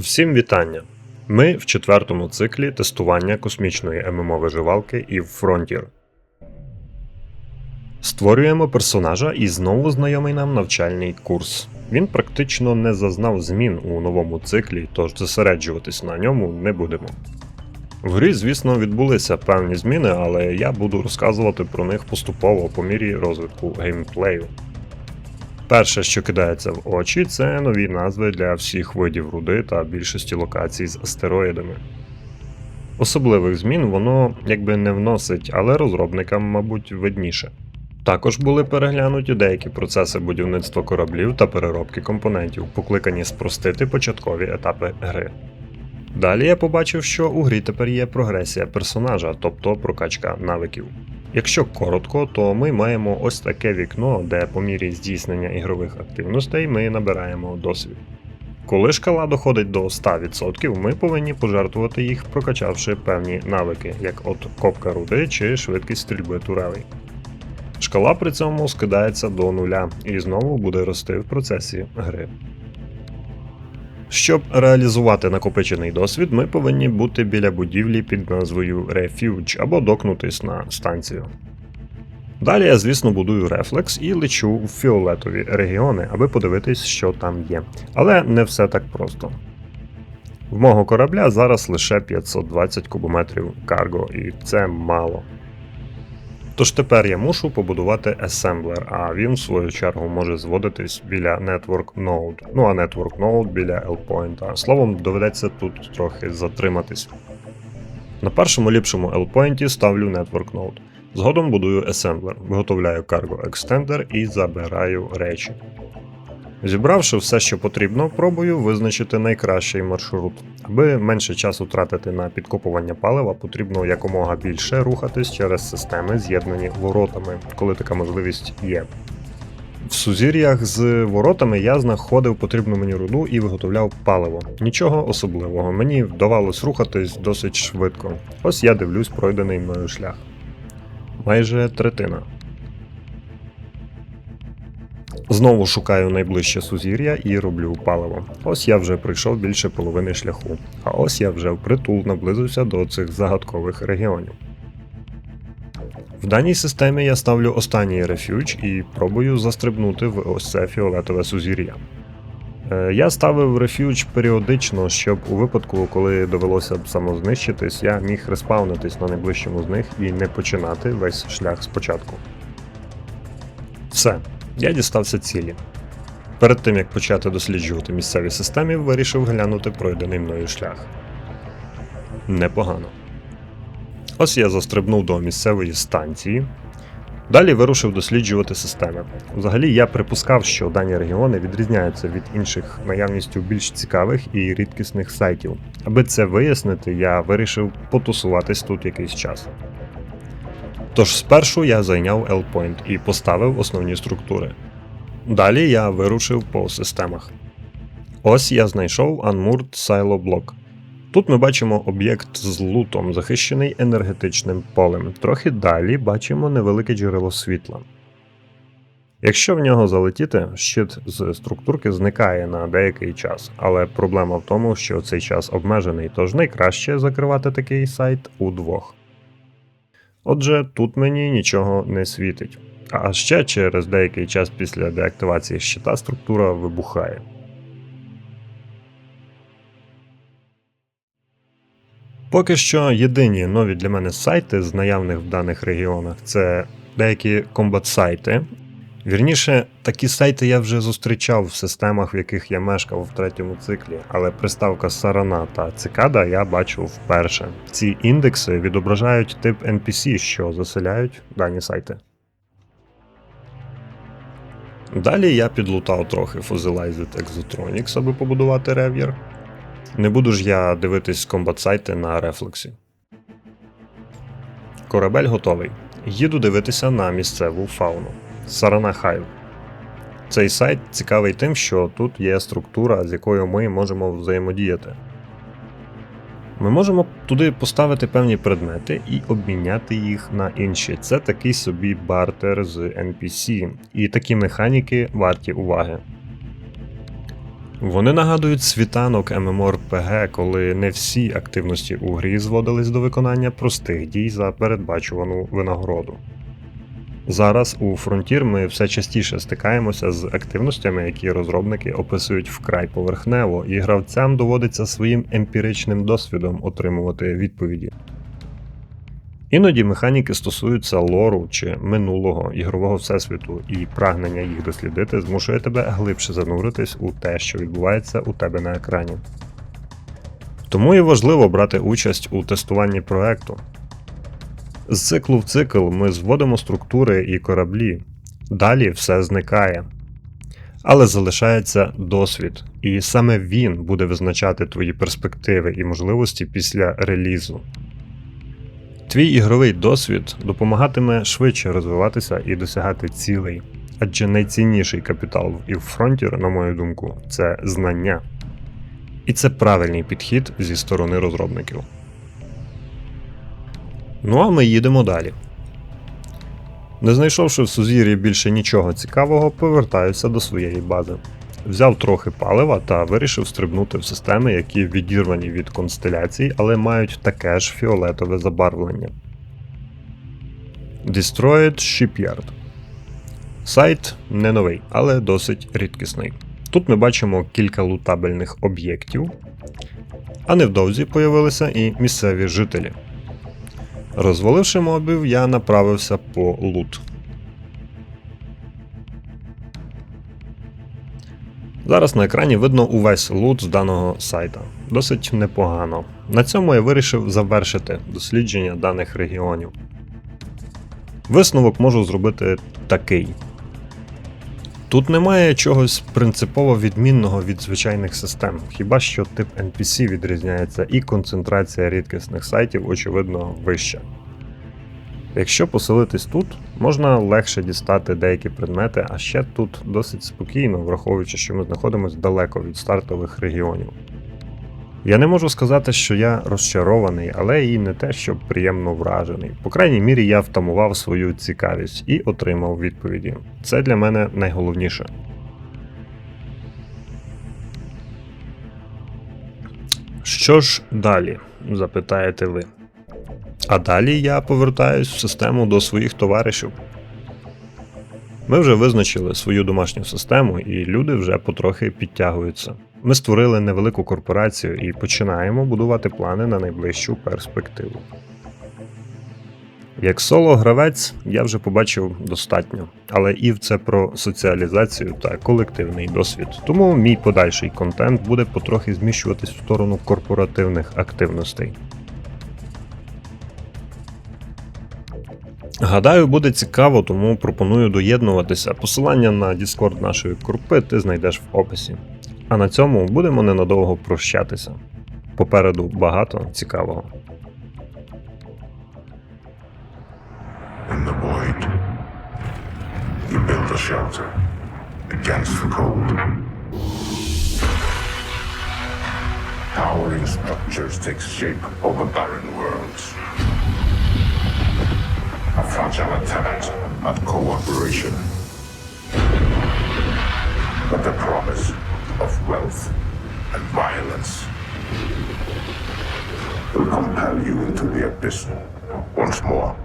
Всім вітання! Ми в четвертому циклі тестування космічної ММО-виживалки і Frontier. Створюємо персонажа і знову знайомий нам навчальний курс. Він практично не зазнав змін у новому циклі, тож зосереджуватись на ньому не будемо. В грі, звісно, відбулися певні зміни, але я буду розказувати про них поступово по мірі розвитку геймплею. Перше, що кидається в очі, це нові назви для всіх видів руди та більшості локацій з астероїдами. Особливих змін воно якби не вносить, але розробникам, мабуть, видніше. Також були переглянуті деякі процеси будівництва кораблів та переробки компонентів, покликані спростити початкові етапи гри. Далі я побачив, що у грі тепер є прогресія персонажа, тобто прокачка навиків. Якщо коротко, то ми маємо ось таке вікно, де по мірі здійснення ігрових активностей ми набираємо досвід. Коли шкала доходить до 100%, ми повинні пожертвувати їх, прокачавши певні навики, як от копка руди чи швидкість стрільби турелей. Шкала при цьому скидається до нуля і знову буде рости в процесі гри. Щоб реалізувати накопичений досвід, ми повинні бути біля будівлі під назвою Refuge або докнутись на станцію. Далі я, звісно, будую рефлекс і лечу в фіолетові регіони, аби подивитись, що там є. Але не все так просто. В мого корабля зараз лише 520 кубометрів карго, і це мало. Тож тепер я мушу побудувати асемблер, а він, в свою чергу, може зводитись біля Network Node. Ну а Network Node біля L-Point. Словом, доведеться тут трохи затриматись. На першому ліпшому L-Point ставлю Network Node. Згодом будую Assembler, виготовляю Cargo Extender і забираю речі. Зібравши все, що потрібно, пробую визначити найкращий маршрут. Аби менше часу тратити на підкопування палива, потрібно якомога більше рухатись через системи, з'єднані воротами, коли така можливість є. В сузір'ях з воротами я знаходив потрібну мені руду і виготовляв паливо. Нічого особливого, мені вдавалось рухатись досить швидко. Ось я дивлюсь пройдений мною шлях. Майже третина. Знову шукаю найближче сузір'я і роблю паливо. Ось я вже пройшов більше половини шляху, а ось я вже впритул наблизився до цих загадкових регіонів. В даній системі я ставлю останній рефюдж і пробую застрибнути в ось це фіолетове сузір'я. Е, Я ставив рефюдж періодично, щоб у випадку, коли довелося б самознищитись, я міг респавнитись на найближчому з них і не починати весь шлях спочатку. Все, я дістався цілі. Перед тим як почати досліджувати місцеві системи, вирішив глянути пройдений мною шлях. Непогано. Ось я застрибнув до місцевої станції. Далі вирушив досліджувати системи. Взагалі я припускав, що дані регіони відрізняються від інших наявністю більш цікавих і рідкісних сайтів. Аби це вияснити, я вирішив потусуватись тут якийсь час. Тож спершу я зайняв L-Point і поставив основні структури. Далі я вирушив по системах. Ось я знайшов Unmoored Silo Block. Тут ми бачимо об'єкт з лутом, захищений енергетичним полем. Трохи далі бачимо невелике джерело світла. Якщо в нього залетіти, щит з структурки зникає на деякий час, але проблема в тому, що цей час обмежений, тож найкраще закривати такий сайт удвох. Отже, тут мені нічого не світить. А ще через деякий час після деактивації щита структура вибухає. Поки що єдині нові для мене сайти з наявних в даних регіонах це деякі комбат-сайти. Вірніше, такі сайти я вже зустрічав в системах, в яких я мешкав в третьому циклі, але приставка Сарана та Цикада я бачу вперше. Ці індекси відображають тип NPC, що заселяють дані сайти. Далі я підлутав трохи Fossilized Exotronics, аби побудувати рев'єр. Не буду ж я дивитись комбат-сайти на рефлексі. Корабель готовий. Їду дивитися на місцеву фауну. Сарана Хайв. Цей сайт цікавий тим, що тут є структура, з якою ми можемо взаємодіяти. Ми можемо туди поставити певні предмети і обміняти їх на інші. Це такий собі бартер з NPC, і такі механіки варті уваги. Вони нагадують світанок MMORPG, коли не всі активності у грі зводились до виконання простих дій за передбачувану винагороду. Зараз у Frontier ми все частіше стикаємося з активностями, які розробники описують вкрай поверхнево, і гравцям доводиться своїм емпіричним досвідом отримувати відповіді. Іноді механіки стосуються лору чи минулого ігрового всесвіту, і прагнення їх дослідити змушує тебе глибше зануритись у те, що відбувається у тебе на екрані. Тому і важливо брати участь у тестуванні проекту. З циклу в цикл ми зводимо структури і кораблі, далі все зникає. Але залишається досвід, і саме він буде визначати твої перспективи і можливості після релізу. Твій ігровий досвід допомагатиме швидше розвиватися і досягати цілей, адже найцінніший капітал в Frontier, на мою думку, це знання. І це правильний підхід зі сторони розробників. Ну а ми їдемо далі. Не знайшовши в сузір'ї більше нічого цікавого, повертаюся до своєї бази. Взяв трохи палива та вирішив стрибнути в системи, які відірвані від констеляцій, але мають таке ж фіолетове забарвлення. Destroyed Shipyard. Сайт не новий, але досить рідкісний. Тут ми бачимо кілька лутабельних об'єктів, а невдовзі появилися і місцеві жителі. Розваливши мобів, я направився по лут. Зараз на екрані видно увесь лут з даного сайта. Досить непогано. На цьому я вирішив завершити дослідження даних регіонів. Висновок можу зробити такий. Тут немає чогось принципово відмінного від звичайних систем, хіба що тип NPC відрізняється і концентрація рідкісних сайтів, очевидно, вища. Якщо поселитись тут, можна легше дістати деякі предмети, а ще тут досить спокійно, враховуючи, що ми знаходимося далеко від стартових регіонів. Я не можу сказати, що я розчарований, але і не те, що приємно вражений. По крайній мірі, я втамував свою цікавість і отримав відповіді. Це для мене найголовніше. Що ж далі? запитаєте ви. А далі я повертаюсь в систему до своїх товаришів. Ми вже визначили свою домашню систему, і люди вже потрохи підтягуються. Ми створили невелику корпорацію і починаємо будувати плани на найближчу перспективу. Як соло-гравець я вже побачив достатньо, але ІВ це про соціалізацію та колективний досвід. Тому мій подальший контент буде потрохи зміщуватись в сторону корпоративних активностей. Гадаю, буде цікаво, тому пропоную доєднуватися. Посилання на Discord нашої групи ти знайдеш в описі. А на цьому будемо ненадовго прощатися. Попереду багато цікавого. In the void, you build a shelter against the cold. Towering structures take shape over barren worlds. A fragile attempt at cooperation. But the promise of wealth and violence will compel you into the abyss once more.